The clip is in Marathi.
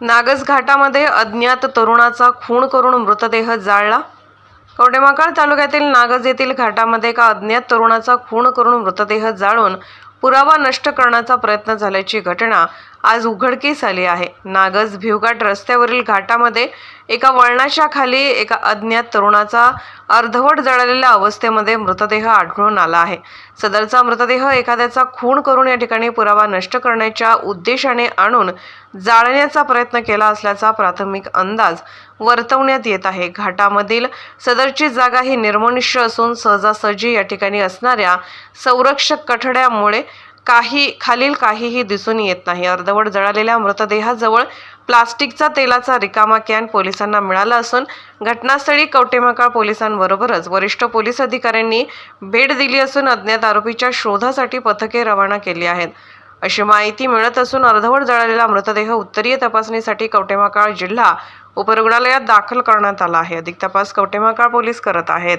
नागसघाटामध्ये अज्ञात तरुणाचा खून करून मृतदेह जाळला. कवडेमाकाळ तालुक्यातील नागज येथील घाटामध्ये एका अज्ञात तरुणाचा खून करून मृतदेह जाळून पुरावा नष्ट करण्याचा प्रयत्न झाल्याची घटना आज उघडकीस आली आहे. नागज भिवघाट रस्त्यावरील घाटामध्ये एका वळणाच्या खाली एका अज्ञात तरुणाचा अर्धवट जळालेल्या अवस्थेमध्ये मृतदेह आढळून आला आहे. सदरचा मृतदेह एखाद्याचा खून करून या ठिकाणी पुरावा नष्ट करण्याच्या उद्देशाने आणून जाळण्याचा प्रयत्न केला असल्याचा प्राथमिक अंदाज वर्तवण्यात येत आहे. घाटामधील सदरची जागा ही निर्मनुष्य असून सहजासहजी या ठिकाणी असणाऱ्या संरक्षक कठड्यामुळे काही खालील काहीही दिसून येत नाही. अर्धवट जळालेल्या मृतदेहाजवळ प्लास्टिकचा तेलाचा रिकामा कॅन पोलिसांना मिळाला असून घटनास्थळी कवटेमकाळ पोलिसांबरोबरच वरिष्ठ पोलीस अधिकाऱ्यांनी भेट दिली असून अज्ञात आरोपीच्या शोधासाठी पथके रवाना केली आहेत. अशी माहिती मिळत असून अर्धवट जळालेला मृतदेह उत्तरीय तपासणीसाठी कवटेमाकाळ जिल्हा उपरुग्णालयात दाखल करण्यात आला आहे. अधिक तपास कवटेमाकाळ पोलीस करत आहेत.